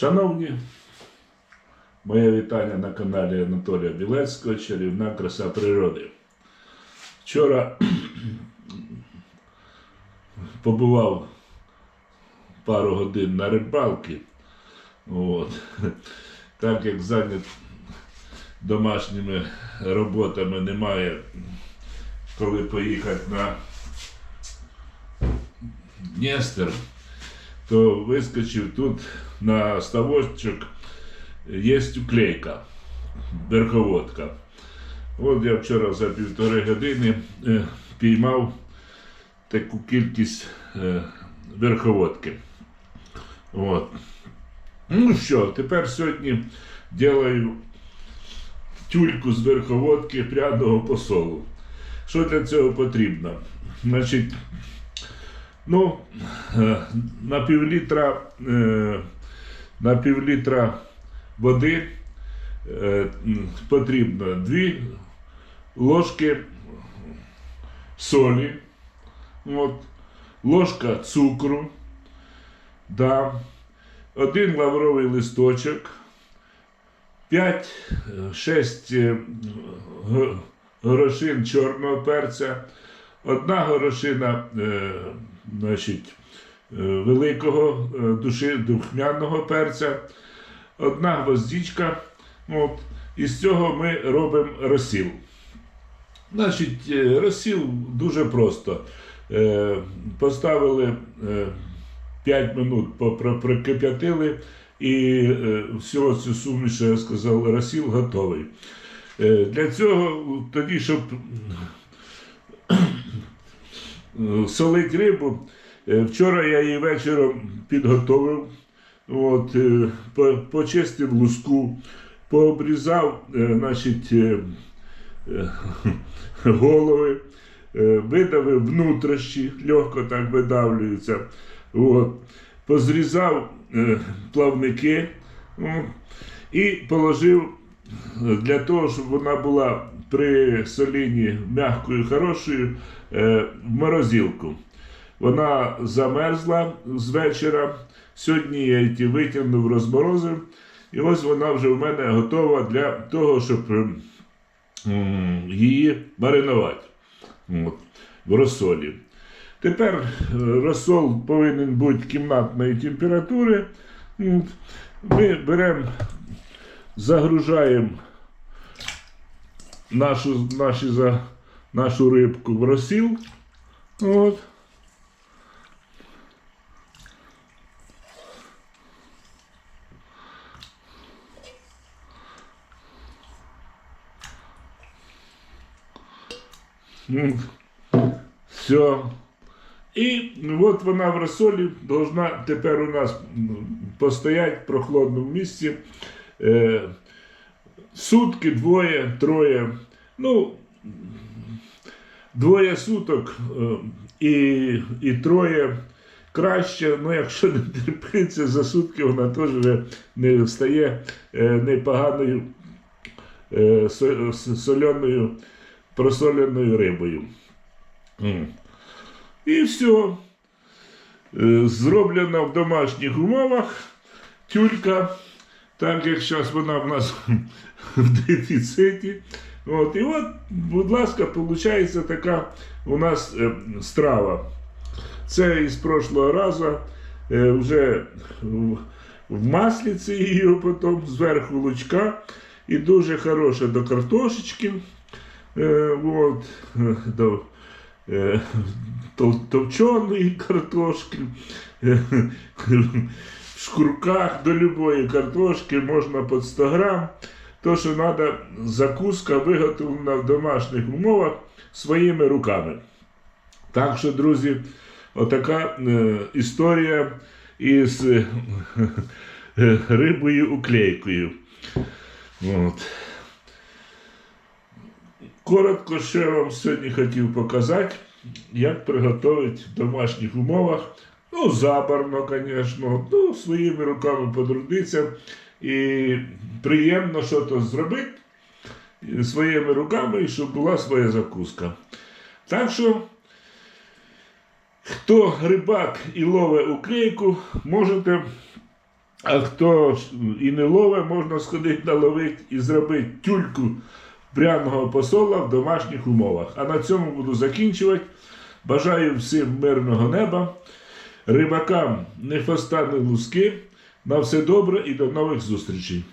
Шановні, моє вітання на каналі Анатолія Білецького Чарівна краса природи. Вчора побував пару годин на рибалки. От. Так як зайнят домашніми роботами немає, коли поїхати на Дністер, то вискочив тут на ставочок є уклейка, верховодка. От я вчора за півтори години е, піймав таку кількість е, верховодки. От. Ну що, тепер сьогодні ділаю тюльку з верховодки пряного посолу. Що для цього потрібно? Значить, ну, е, на півлітра, е, на півлітра води е, потрібно 2 ложки солі, от, ложка цукру, да, один лавровий листочок, 5-6 горошин чорного перця, одна горошина значить, е, великого е, души, духмяного перця, одна гвоздичка. От, і з цього ми робимо розсіл. Значить, е, розсіл дуже просто. Поставили е, 5 минут, прокип'ятили, і всього цю суміш, я сказав, розсіл готовий. Для цього тоді, щоб е, солити рибу, е, вчора я її вечором підготовив, от, е, почистив луску, пообрізав значить, голови, видавив внутрішні, легко так видавлюються. От. Позрізав плавники от, і положив для того, щоб вона була при солінні м'якою, хорошою, е, в морозилку. Вона замерзла з вечора. Сьогодні я її витягнув, розморозив. І ось вона вже в мене готова для того, щоб е, м, її маринувати от, в розсолі. Тепер е, розсол повинен бути кімнатної температури. Ми беремо, загружаємо нашу, наші, за, нашу рибку в розсіл. От. Все. І от вона в розсолі должна тепер у нас постояти в прохладному місці. Сутки, двоє, троє. Ну, двоє суток е, і, і троє краще. Ну, якщо не терпиться, за сутки вона теж не стає е, непоганою е, соленою, просоленою рибою. І все. Зроблена в домашніх умовах тюлька, так як зараз вона в нас в дефіциті. От, і от, будь ласка, виходить така у нас е, страва. Це із прошлого разу е, вже в, масліці її потім зверху лучка. І дуже хороше до картошечки. Е, от, до, товченої картошки, шкурках до любої картошки можна під 100 грам. То, що треба, закуска виготовлена в домашніх умовах своїми руками. Так що, друзі, отака е, історія із е, рибою уклейкою. От. Коротко, що я вам сьогодні хотів показати, як приготувати в домашніх умовах. Ну, забарно, звісно, ну, своїми руками подрудиться. І приємно що то зробити своїми руками, і щоб була своя закуска. Так що, хто рибак і ловить уклейку, можете, а хто і не ловить, можна сходити наловити і зробити тюльку пряного посола в домашніх умовах. А на цьому буду закінчувати. Бажаю всім мирного неба. Рибакам не фастані луски. На все добре і до нових зустрічей.